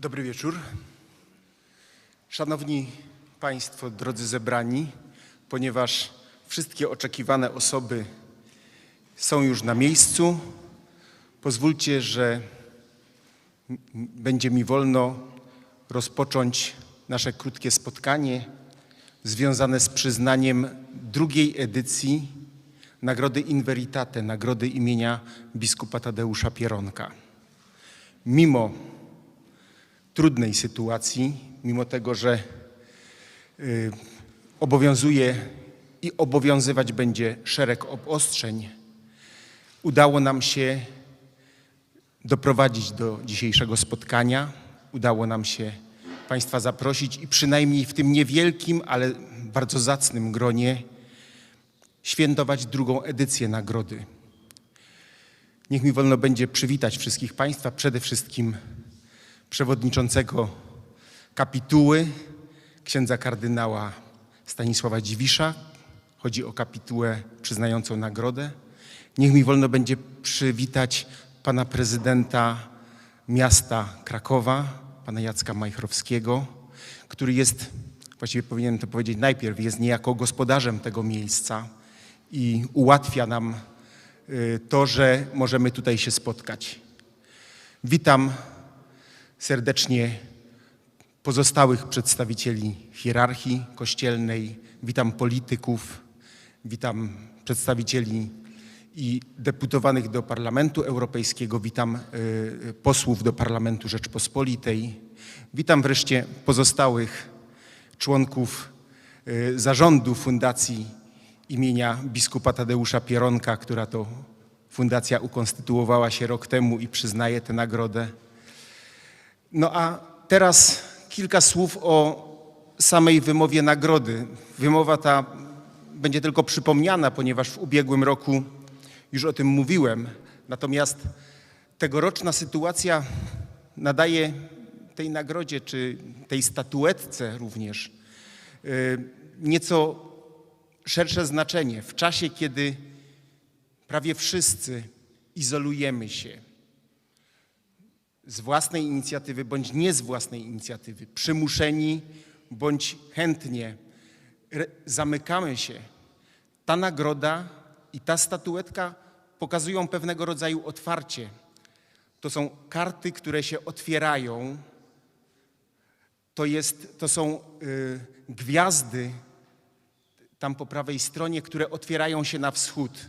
Dobry wieczór. Szanowni Państwo, drodzy zebrani, ponieważ wszystkie oczekiwane osoby są już na miejscu, pozwólcie, że będzie mi wolno rozpocząć nasze krótkie spotkanie związane z przyznaniem drugiej edycji Nagrody In Veritate, nagrody imienia biskupa Tadeusza Pieronka. Mimo trudnej sytuacji, mimo tego, że y, obowiązuje i obowiązywać będzie szereg obostrzeń, udało nam się doprowadzić do dzisiejszego spotkania. Udało nam się Państwa zaprosić i przynajmniej w tym niewielkim, ale bardzo zacnym gronie świętować drugą edycję nagrody. Niech mi wolno będzie przywitać wszystkich Państwa, przede wszystkim przewodniczącego kapituły, księdza kardynała Stanisława Dziwisza. Chodzi o kapitułę przyznającą nagrodę. Niech mi wolno będzie przywitać pana prezydenta miasta Krakowa, pana Jacka Majchrowskiego, który jest, właściwie powinienem to powiedzieć najpierw, jest niejako gospodarzem tego miejsca i ułatwia nam y, to, że możemy tutaj się spotkać. Witam serdecznie pozostałych przedstawicieli hierarchii kościelnej, witam polityków, witam przedstawicieli i deputowanych do Parlamentu Europejskiego, witam y, posłów do Parlamentu Rzeczpospolitej, witam wreszcie pozostałych członków y, zarządu Fundacji imienia biskupa Tadeusza Pieronka, która to fundacja ukonstytuowała się rok temu i przyznaje tę nagrodę. No a teraz kilka słów o samej wymowie nagrody. Wymowa ta będzie tylko przypomniana, ponieważ w ubiegłym roku już o tym mówiłem. Natomiast tegoroczna sytuacja nadaje tej nagrodzie, czy tej statuetce również, y, nieco szersze znaczenie. W czasie, kiedy prawie wszyscy izolujemy się, z własnej inicjatywy bądź nie z własnej inicjatywy, przymuszeni bądź chętnie zamykamy się, ta nagroda i ta statuetka pokazują pewnego rodzaju otwarcie. To są karty, które się otwierają. To, jest, to są y, gwiazdy tam po prawej stronie, które otwierają się na wschód.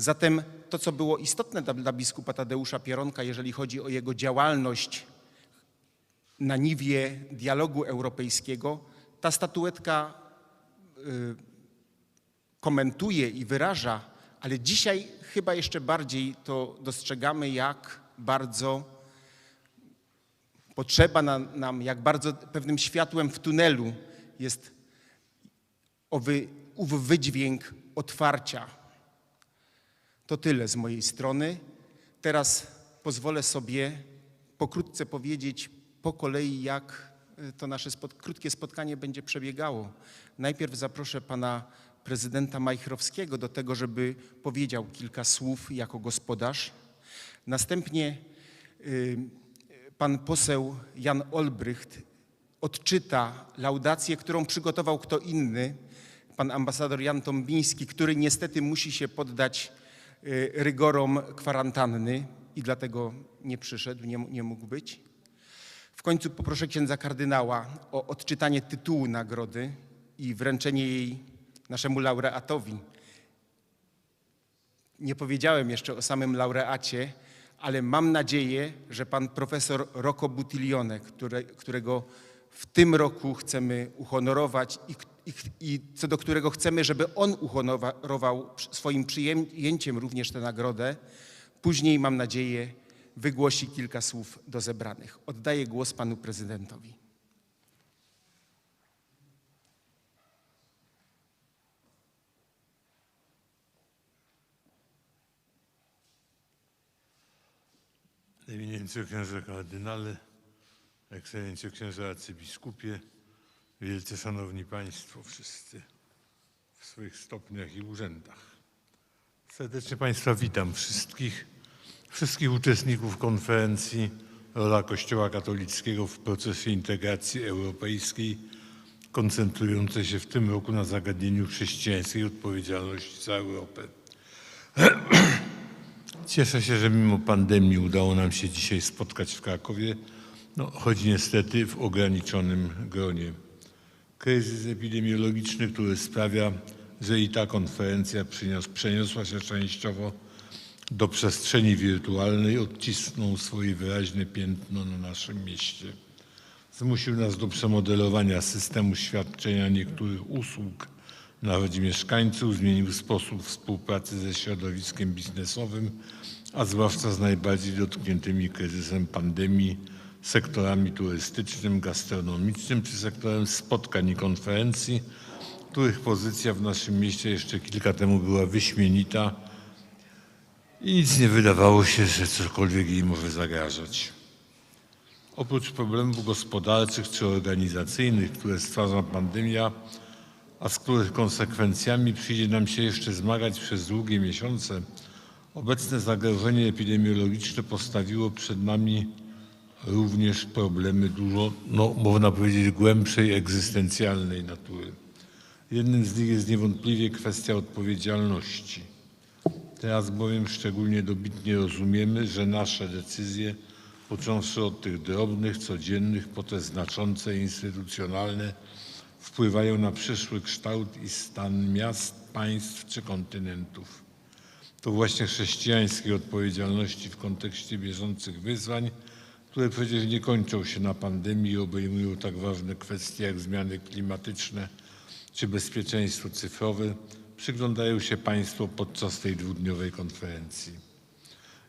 Zatem to, co było istotne dla, dla biskupa Tadeusza Pieronka, jeżeli chodzi o jego działalność na niwie dialogu europejskiego, ta statuetka y, komentuje i wyraża, ale dzisiaj chyba jeszcze bardziej to dostrzegamy, jak bardzo potrzeba na, nam, jak bardzo pewnym światłem w tunelu jest owy, ów wydźwięk otwarcia. To tyle z mojej strony. Teraz pozwolę sobie pokrótce powiedzieć po kolei, jak y, to nasze krótkie spotkanie będzie przebiegało. Najpierw zaproszę pana prezydenta Majchrowskiego do tego, żeby powiedział kilka słów jako gospodarz. Następnie y, pan poseł Jan Olbrycht odczyta laudację, którą przygotował kto inny, pan ambasador Jan Tombiński, który niestety musi się poddać rygorom kwarantanny i dlatego nie przyszedł, nie, nie mógł być. W końcu poproszę księdza kardynała o odczytanie tytułu nagrody i wręczenie jej naszemu laureatowi. Nie powiedziałem jeszcze o samym laureacie, ale mam nadzieję, że pan profesor Rocco Buttiglione, które, którego w tym roku chcemy uhonorować i, i, i co do którego chcemy, żeby on uhonorował swoim przyjęciem również tę nagrodę, później mam nadzieję wygłosi kilka słów do zebranych. Oddaję głos panu prezydentowi. Eminencjo księże kardynale, ekscelencjo księże arcybiskupie, wielce szanowni państwo wszyscy w swoich stopniach i urzędach. Serdecznie państwa witam wszystkich, wszystkich uczestników konferencji rola Kościoła katolickiego w procesie integracji europejskiej, koncentrującej się w tym roku na zagadnieniu chrześcijańskiej odpowiedzialności za Europę. Cieszę się, że mimo pandemii udało nam się dzisiaj spotkać w Krakowie, no, choć niestety w ograniczonym gronie. Kryzys epidemiologiczny, który sprawia, że i ta konferencja przynios, przeniosła się częściowo do przestrzeni wirtualnej, odcisnął swoje wyraźne piętno na naszym mieście. Zmusił nas do przemodelowania systemu świadczenia niektórych usług, nawet mieszkańców, zmienił sposób współpracy ze środowiskiem biznesowym, a zwłaszcza z najbardziej dotkniętymi kryzysem pandemii sektorami turystycznym, gastronomicznym czy sektorem spotkań i konferencji, których pozycja w naszym mieście jeszcze kilka temu była wyśmienita i nic nie wydawało się, że cokolwiek jej może zagrażać. Oprócz problemów gospodarczych czy organizacyjnych, które stwarza pandemia, a z których konsekwencjami przyjdzie nam się jeszcze zmagać przez długie miesiące, obecne zagrożenie epidemiologiczne postawiło przed nami również problemy dużo, no, można powiedzieć, głębszej, egzystencjalnej natury. Jednym z nich jest niewątpliwie kwestia odpowiedzialności. Teraz bowiem szczególnie dobitnie rozumiemy, że nasze decyzje, począwszy od tych drobnych, codziennych, po te znaczące instytucjonalne, wpływają na przyszły kształt i stan miast, państw czy kontynentów. To właśnie chrześcijańskiej odpowiedzialności w kontekście bieżących wyzwań, które przecież nie kończą się na pandemii obejmują tak ważne kwestie jak zmiany klimatyczne czy bezpieczeństwo cyfrowe, przyglądają się Państwo podczas tej dwudniowej konferencji.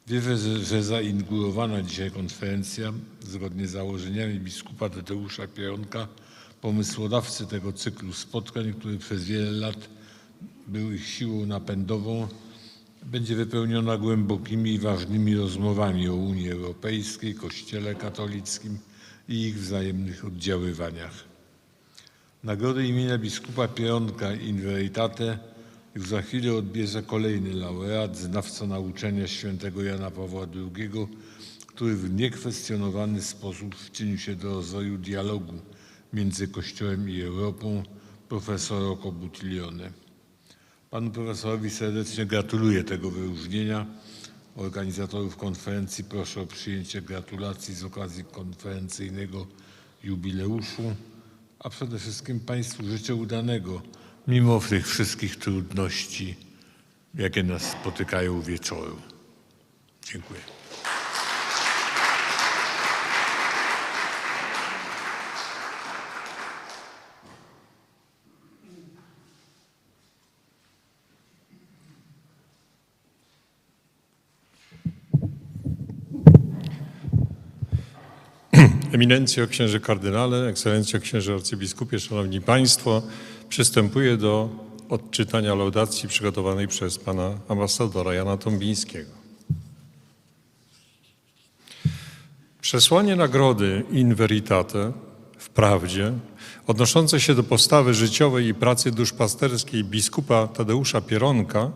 Wierzę, że, że zainaugurowana dzisiaj konferencja, zgodnie z założeniami biskupa Tadeusza Pieronka, pomysłodawcy tego cyklu spotkań, który przez wiele lat był ich siłą napędową, będzie wypełniona głębokimi i ważnymi rozmowami o Unii Europejskiej, Kościele katolickim i ich wzajemnych oddziaływaniach. Nagrodę imienia biskupa Pieronka in veritate już za chwilę odbierze kolejny laureat, znawca nauczania świętego Jana Pawła II, który w niekwestionowany sposób wczynił się do rozwoju dialogu między Kościołem i Europą, profesor Rocco Buttiglione. Panu profesorowi serdecznie gratuluję tego wyróżnienia. Organizatorów konferencji proszę o przyjęcie gratulacji z okazji konferencyjnego jubileuszu, a przede wszystkim Państwu życzę udanego, mimo tych wszystkich trudności, jakie nas spotykają wieczoru. Dziękuję. Eminencjo księży kardynale, ekscelencjo księży arcybiskupie, szanowni państwo, przystępuję do odczytania laudacji przygotowanej przez pana ambasadora Jana Tombińskiego. Przesłanie nagrody in veritate w prawdzie, odnoszące się do postawy życiowej i pracy duszpasterskiej biskupa Tadeusza Pieronka,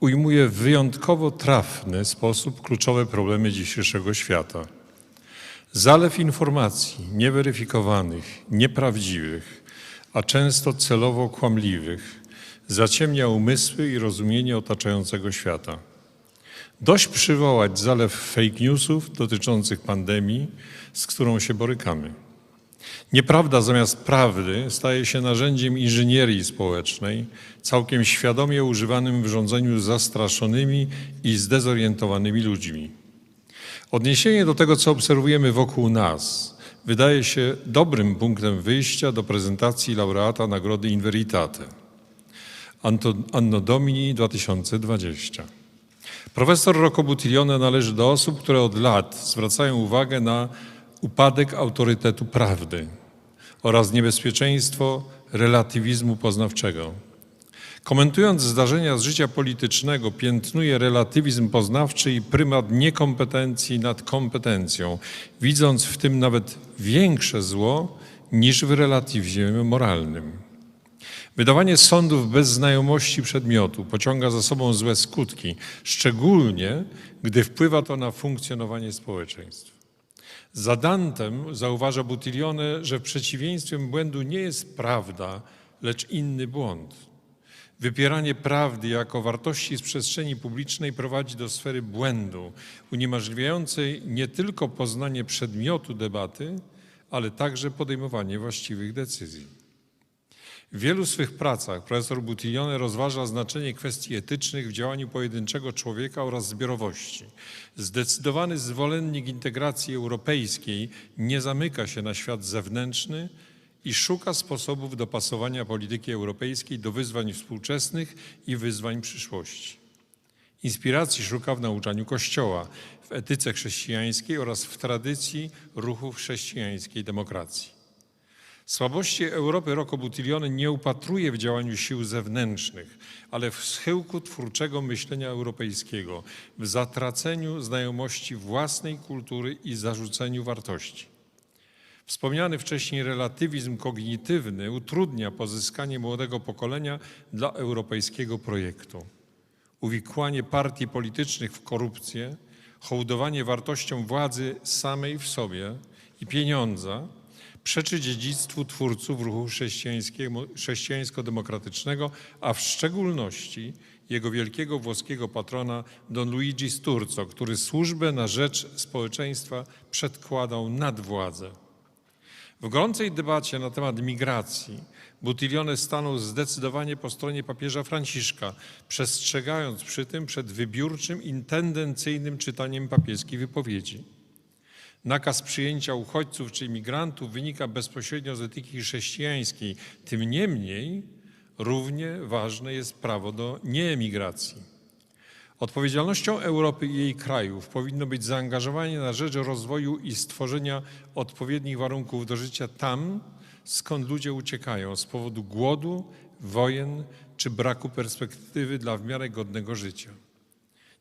ujmuje w wyjątkowo trafny sposób kluczowe problemy dzisiejszego świata. Zalew informacji nieweryfikowanych, nieprawdziwych, a często celowo kłamliwych zaciemnia umysły i rozumienie otaczającego świata. Dość przywołać zalew fake newsów dotyczących pandemii, z którą się borykamy. Nieprawda zamiast prawdy staje się narzędziem inżynierii społecznej, całkiem świadomie używanym w rządzeniu zastraszonymi i zdezorientowanymi ludźmi. Odniesienie do tego, co obserwujemy wokół nas, wydaje się dobrym punktem wyjścia do prezentacji laureata Nagrody in Veritate Anto, Anno Domini 2020. Profesor Rocco Buttiglione należy do osób, które od lat zwracają uwagę na upadek autorytetu prawdy oraz niebezpieczeństwo relatywizmu poznawczego. Komentując zdarzenia z życia politycznego, piętnuje relatywizm poznawczy i prymat niekompetencji nad kompetencją, widząc w tym nawet większe zło niż w relatywizmie moralnym. Wydawanie sądów bez znajomości przedmiotu pociąga za sobą złe skutki, szczególnie gdy wpływa to na funkcjonowanie społeczeństw. Za Dantem zauważa Buttiglione, że w przeciwieństwie błędu nie jest prawda, lecz inny błąd. Wypieranie prawdy jako wartości z przestrzeni publicznej prowadzi do sfery błędu, uniemożliwiającej nie tylko poznanie przedmiotu debaty, ale także podejmowanie właściwych decyzji. W wielu swych pracach profesor Buttiglione rozważa znaczenie kwestii etycznych w działaniu pojedynczego człowieka oraz zbiorowości. Zdecydowany zwolennik integracji europejskiej nie zamyka się na świat zewnętrzny i szuka sposobów dopasowania polityki europejskiej do wyzwań współczesnych i wyzwań przyszłości. Inspiracji szuka w nauczaniu Kościoła, w etyce chrześcijańskiej oraz w tradycji ruchów chrześcijańskiej demokracji. Słabości Europy Rocco Buttiglione nie upatruje w działaniu sił zewnętrznych, ale w schyłku twórczego myślenia europejskiego, w zatraceniu znajomości własnej kultury i zarzuceniu wartości. Wspomniany wcześniej relatywizm kognitywny utrudnia pozyskanie młodego pokolenia dla europejskiego projektu. Uwikłanie partii politycznych w korupcję, hołdowanie wartościom władzy samej w sobie i pieniądza przeczy dziedzictwu twórców ruchu chrześcijańsko-demokratycznego, a w szczególności jego wielkiego włoskiego patrona Don Luigi Sturzo, który służbę na rzecz społeczeństwa przedkładał nad władzę. W gorącej debacie na temat migracji Buttiglione stanął zdecydowanie po stronie papieża Franciszka, przestrzegając przy tym przed wybiórczym i tendencyjnym czytaniem papieskiej wypowiedzi. Nakaz przyjęcia uchodźców czy imigrantów wynika bezpośrednio z etyki chrześcijańskiej. Tym niemniej równie ważne jest prawo do nieemigracji. Odpowiedzialnością Europy i jej krajów powinno być zaangażowanie na rzecz rozwoju i stworzenia odpowiednich warunków do życia tam, skąd ludzie uciekają z powodu głodu, wojen czy braku perspektywy dla w miarę godnego życia.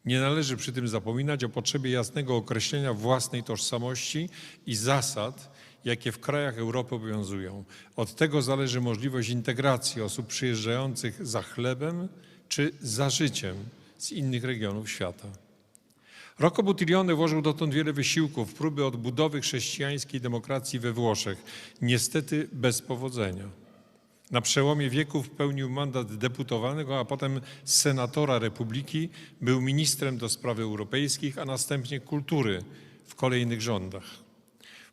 Nie należy przy tym zapominać o potrzebie jasnego określenia własnej tożsamości i zasad, jakie w krajach Europy obowiązują. Od tego zależy możliwość integracji osób przyjeżdżających za chlebem czy za życiem z innych regionów świata. Rocco Buttiglione włożył dotąd wiele wysiłków w próby odbudowy chrześcijańskiej demokracji we Włoszech, niestety bez powodzenia. Na przełomie wieków pełnił mandat deputowanego, a potem senatora republiki, był ministrem do spraw europejskich, a następnie kultury w kolejnych rządach.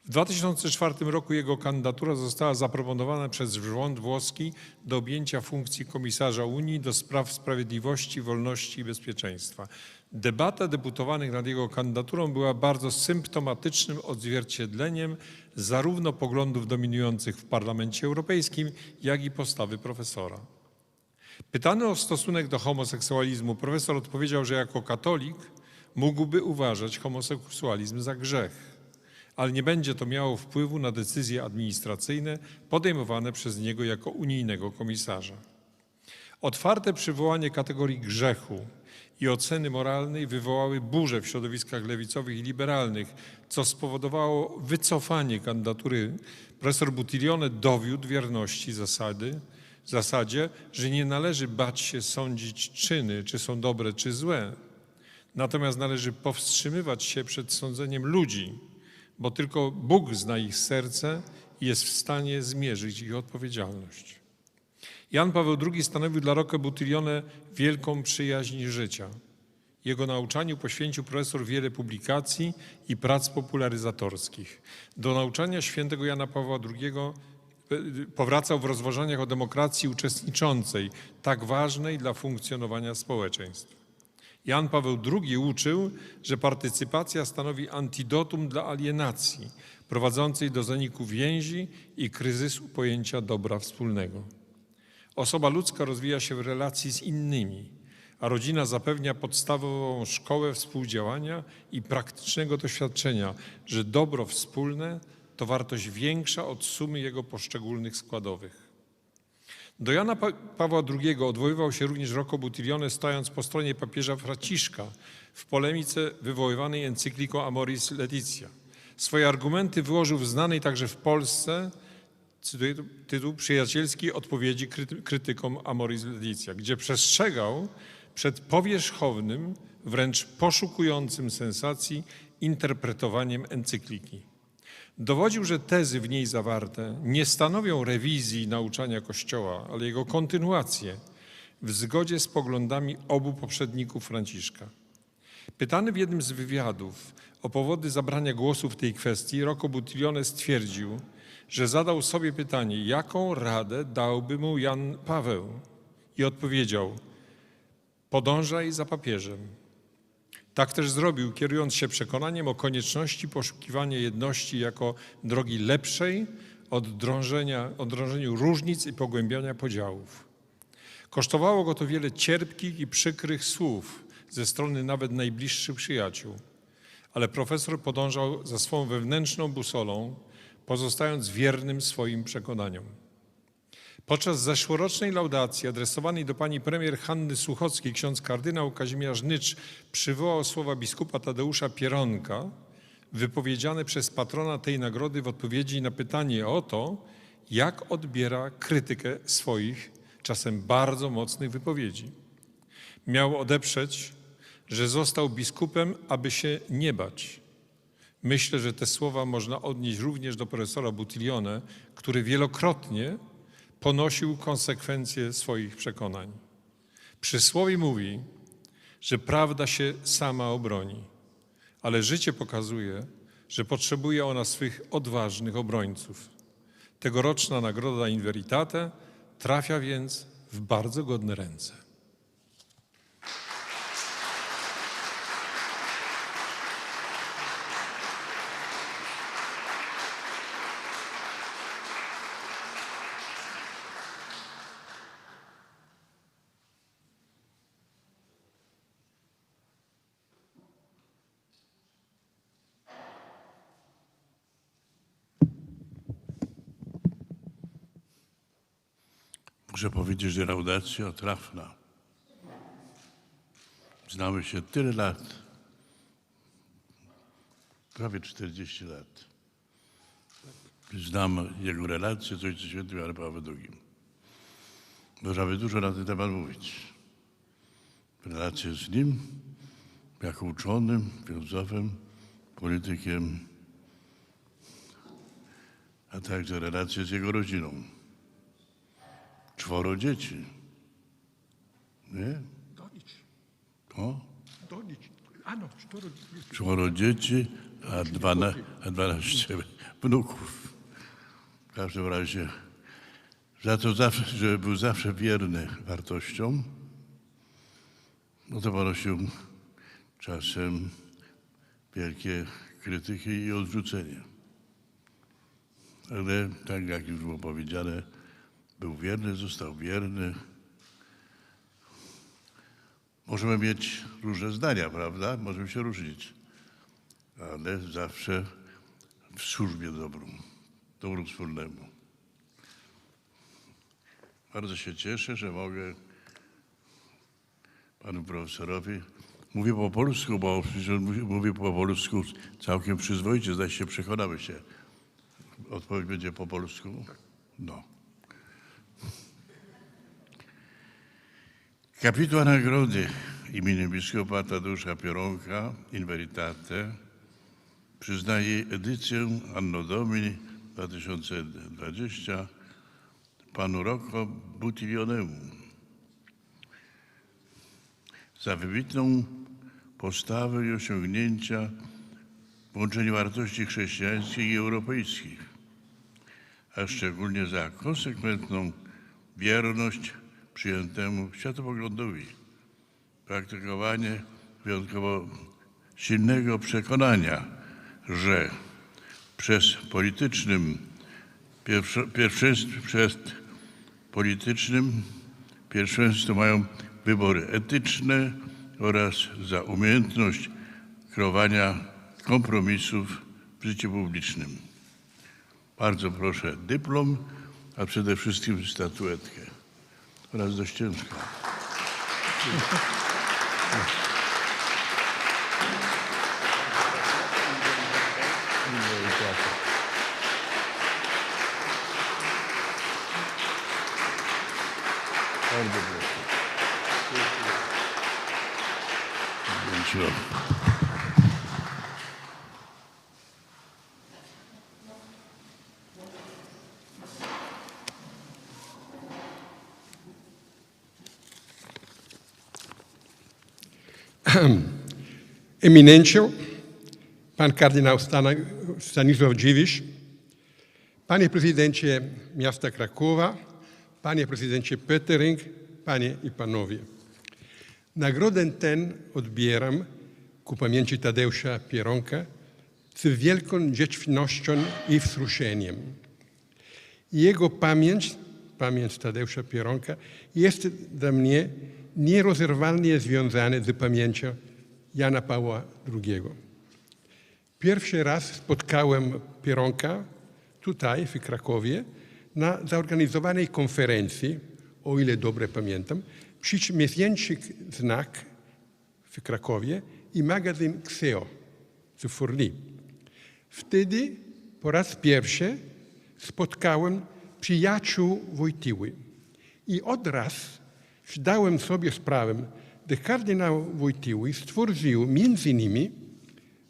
W 2004 roku jego kandydatura została zaproponowana przez rząd włoski do objęcia funkcji komisarza Unii do spraw sprawiedliwości, wolności i bezpieczeństwa. Debata deputowanych nad jego kandydaturą była bardzo symptomatycznym odzwierciedleniem zarówno poglądów dominujących w Parlamencie Europejskim, jak i postawy profesora. Pytany o stosunek do homoseksualizmu, profesor odpowiedział, że jako katolik mógłby uważać homoseksualizm za grzech ale nie będzie to miało wpływu na decyzje administracyjne podejmowane przez niego jako unijnego komisarza. Otwarte przywołanie kategorii grzechu i oceny moralnej wywołały burzę w środowiskach lewicowych i liberalnych, co spowodowało wycofanie kandydatury. Profesor Buttiglione dowiódł wierności zasady, zasadzie, że nie należy bać się sądzić czyny, czy są dobre, czy złe. Natomiast należy powstrzymywać się przed sądzeniem ludzi, bo tylko Bóg zna ich serce i jest w stanie zmierzyć ich odpowiedzialność. Jan Paweł II stanowił dla Rocco Buttiglione wielką przyjaźń życia. Jego nauczaniu poświęcił profesor wiele publikacji i prac popularyzatorskich. Do nauczania świętego Jana Pawła II e, powracał w rozważaniach o demokracji uczestniczącej, tak ważnej dla funkcjonowania społeczeństw. Jan Paweł II uczył, że partycypacja stanowi antidotum dla alienacji, prowadzącej do zaniku więzi i kryzysu pojęcia dobra wspólnego. Osoba ludzka rozwija się w relacji z innymi, a rodzina zapewnia podstawową szkołę współdziałania i praktycznego doświadczenia, że dobro wspólne to wartość większa od sumy jego poszczególnych składowych. Do Jana Pa- Pawła II odwoływał się również Rocco Buttiglione, stając po stronie papieża Franciszka w polemice wywoływanej encykliką Amoris Laetitia. Swoje argumenty wyłożył w znanej także w Polsce cytuję tu tytuł Przyjacielskiej odpowiedzi kryty- krytykom Amoris Laetitia, gdzie przestrzegał przed powierzchownym wręcz poszukującym sensacji interpretowaniem encykliki. Dowodził, że tezy w niej zawarte nie stanowią rewizji nauczania Kościoła, ale jego kontynuację w zgodzie z poglądami obu poprzedników Franciszka. Pytany w jednym z wywiadów o powody zabrania głosu w tej kwestii, Rocco Buttiglione stwierdził, że zadał sobie pytanie, jaką radę dałby mu Jan Paweł i odpowiedział, podążaj za papieżem. Tak też zrobił, kierując się przekonaniem o konieczności poszukiwania jedności jako drogi lepszej od drążenia, różnic i pogłębiania podziałów. Kosztowało go to wiele cierpkich i przykrych słów ze strony nawet najbliższych przyjaciół, ale profesor podążał za swą wewnętrzną busolą, pozostając wiernym swoim przekonaniom. Podczas zeszłorocznej laudacji adresowanej do pani premier Hanny Słuchockiej ksiądz kardynał Kazimierz Nycz przywołał słowa biskupa Tadeusza Pieronka wypowiedziane przez patrona tej nagrody w odpowiedzi na pytanie o to, jak odbiera krytykę swoich czasem bardzo mocnych wypowiedzi. Miał odeprzeć, że został biskupem, aby się nie bać. Myślę, że te słowa można odnieść również do profesora Buttiglione, który wielokrotnie ponosił konsekwencje swoich przekonań. Przysłowie mówi, że prawda się sama obroni, ale życie pokazuje, że potrzebuje ona swych odważnych obrońców. Tegoroczna nagroda In Veritate trafia więc w bardzo godne ręce. Muszę powiedzieć, że laudacja trafna. Znamy się tyle lat, prawie 40 lat. Znam jego relacje z Ojcem Świętym Janem Pawłem II. Możemy dużo na ten temat mówić. Relacje z nim, jako uczonym, filozofem, politykiem, a także relacje z jego rodziną czworo dzieci. Nie? Donić, O, donić. Ano, czworo dzieci, a, dwana, a dwanaście wnuków. W każdym razie za to zawsze, że był zawsze wierny wartościom, no to ponosił czasem wielkie krytyki i odrzucenie. Ale tak jak już było powiedziane, był wierny, został wierny. Możemy mieć różne zdania, prawda? Możemy się różnić, ale zawsze w służbie dobrą, dobru wspólnemu. Bardzo się cieszę, że mogę panu profesorowi. Mówię po polsku, bo przecież on mówi- mówi po polsku całkiem przyzwoicie, zdaje się, przekonamy się. Odpowiedź będzie po polsku? No. Kapituła nagrody imieniem biskupa Tadeusza Pieronka in Veritate przyznaje edycję Anno Domini 2020 panu Rocco Buttiglionemu za wybitną postawę i osiągnięcia w łączeniu wartości chrześcijańskich i europejskich, a szczególnie za konsekwentną wierność przyjętemu światopoglądowi, praktykowanie wyjątkowo silnego przekonania, że przez politycznym pierwszo- pierwszeństw, przed politycznym pierwszeństwo mają wybory etyczne oraz za umiejętność kreowania kompromisów w życiu publicznym. Bardzo proszę dyplom, a przede wszystkim statuetkę oraz dość ciężko. Bardzo proszę. Spasibo. Eminencjo, pan kardynał Stanisław Dziwisz, panie prezydencie miasta Krakowa, panie prezydencie Petering, panie i panowie. Nagrodę ten odbieram ku pamięci Tadeusza Pieronka z wielką wdzięcznością i wzruszeniem. Jego pamięć, pamięć Tadeusza Pieronka, jest dla mnie nierozerwalnie związana z pamięcią Jana Pawła II. Pierwszy raz spotkałem Pieronka tutaj w Krakowie na zorganizowanej konferencji, o ile dobrze pamiętam, przy miesięcznik Znak w Krakowie i magazyn Xeo z Forli. Wtedy po raz pierwszy spotkałem przyjaciół Wojtyły i od razu zdałem sobie sprawę, że kardynał Wojtyły stworzył między nimi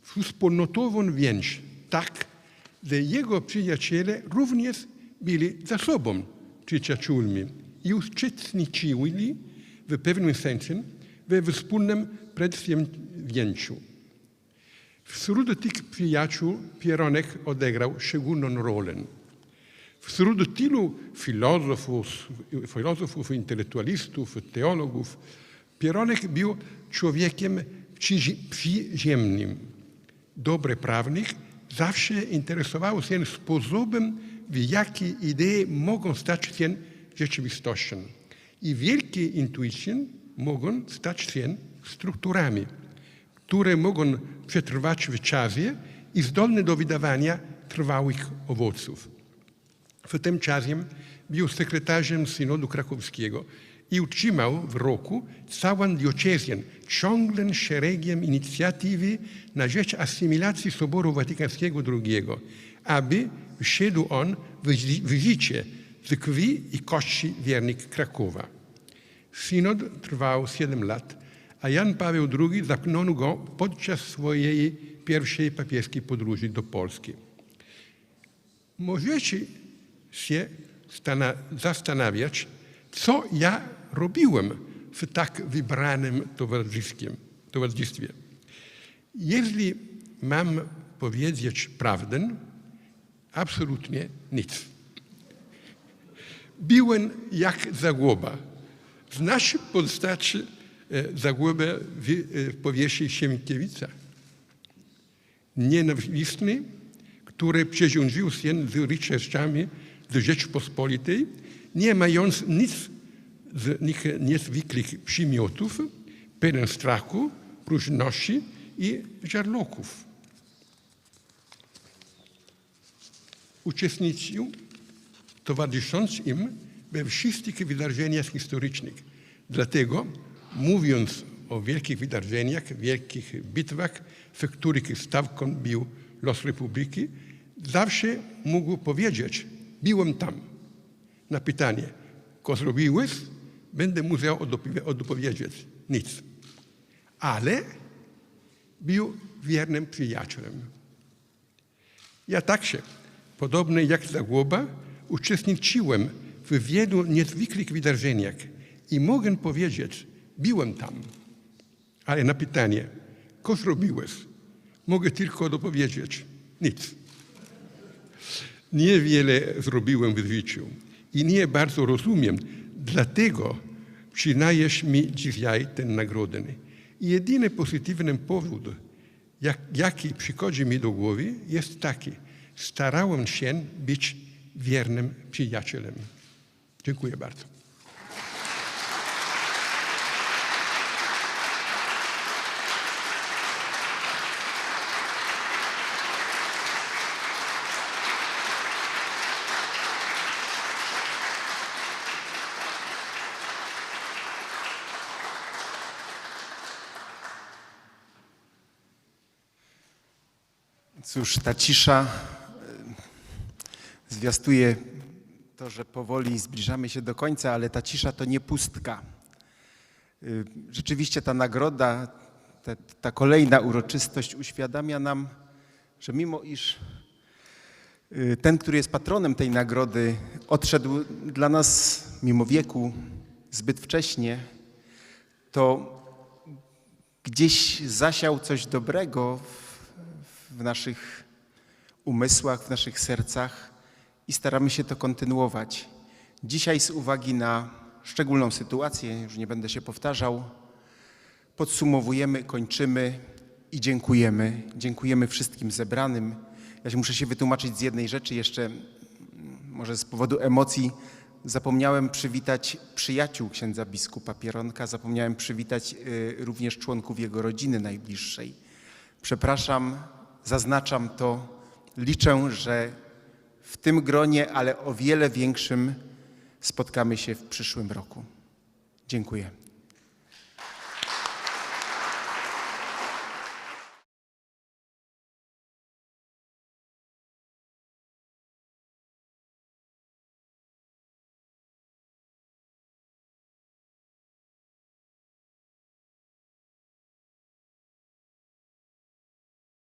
wspólnotową więź, tak, że jego przyjaciele również byli za sobą przyjaciółmi i uczestniczyli w pewnym sensie we wspólnym przedsięwzięciu. Wśród tych przyjaciół Pieronek odegrał szczególną rolę. Wśród tylu filozofów, filozofów intelektualistów, teologów, Pieronek był człowiekiem przyzi- przyziemnym. Dobry prawnik zawsze interesował się sposobem, w jaki idee mogą stać się rzeczywistością. I wielkie intuicje mogą stać się strukturami, które mogą przetrwać w czasie i zdolne do wydawania trwałych owoców. W tym czasie był sekretarzem synodu krakowskiego i utrzymał w roku całą diecezję ciągłym szeregiem inicjatywy na rzecz asymilacji Soboru Watykańskiego II, aby wszedł on w ży- w życie z krwi i kości wiernych Krakowa. Synod trwał 7 lat, a Jan Paweł II zamknął go podczas swojej pierwszej papieskiej podróży do Polski. Możecie się stana- zastanawiać, co ja robiłem w tak wybranym towarzystwie. Jeśli mam powiedzieć prawdę, absolutnie nic. Byłem jak Zagłoba. Znasz postać e, Zagłobę w, e, w powieści Sienkiewicza? Nienawistny, który przyrządził się z rycerzami z Rzeczpospolitej, nie mając nic z nich niezwykłych przymiotów, pełen strachu, próżności i żarloków. Uczestniczył, towarzysząc im we wszystkich wydarzeniach historycznych. Dlatego, mówiąc o wielkich wydarzeniach, wielkich bitwach, w których stawką był los Republiki, zawsze mógł powiedzieć, byłem tam. Na pytanie, co zrobiłeś, będę musiał odpowie- odpowiedzieć, nic. Ale był wiernym przyjacielem. Ja także, podobnie jak Zagłoba, uczestniczyłem w wielu niezwykłych wydarzeniach i mogę powiedzieć, byłem tam. Ale na pytanie, co zrobiłeś, mogę tylko odpowiedzieć, nic. Niewiele zrobiłem w życiu i nie bardzo rozumiem, dlatego przynajesz mi dzisiaj tę nagrodę. I jedyny pozytywny powód, jak, jaki przychodzi mi do głowy, jest taki. Starałem się być wiernym przyjacielem. Dziękuję bardzo. Cóż, ta cisza e, zwiastuje to, że powoli zbliżamy się do końca, ale ta cisza to nie pustka. Y, Rzeczywiście ta nagroda, ta, ta kolejna uroczystość uświadamia nam, że mimo iż y, ten, który jest patronem tej nagrody, odszedł dla nas mimo wieku zbyt wcześnie, to gdzieś zasiał coś dobrego w, w naszych umysłach, w naszych sercach i staramy się to kontynuować. Dzisiaj z uwagi na szczególną sytuację, już nie będę się powtarzał, podsumowujemy, kończymy i dziękujemy. Dziękujemy wszystkim zebranym. Ja się muszę się wytłumaczyć z jednej rzeczy jeszcze, może z powodu emocji. Zapomniałem przywitać przyjaciół księdza biskupa Pieronka, zapomniałem przywitać y, również członków jego rodziny najbliższej. Przepraszam, zaznaczam to. Liczę, że w tym gronie, ale o wiele większym spotkamy się w przyszłym roku. Dziękuję.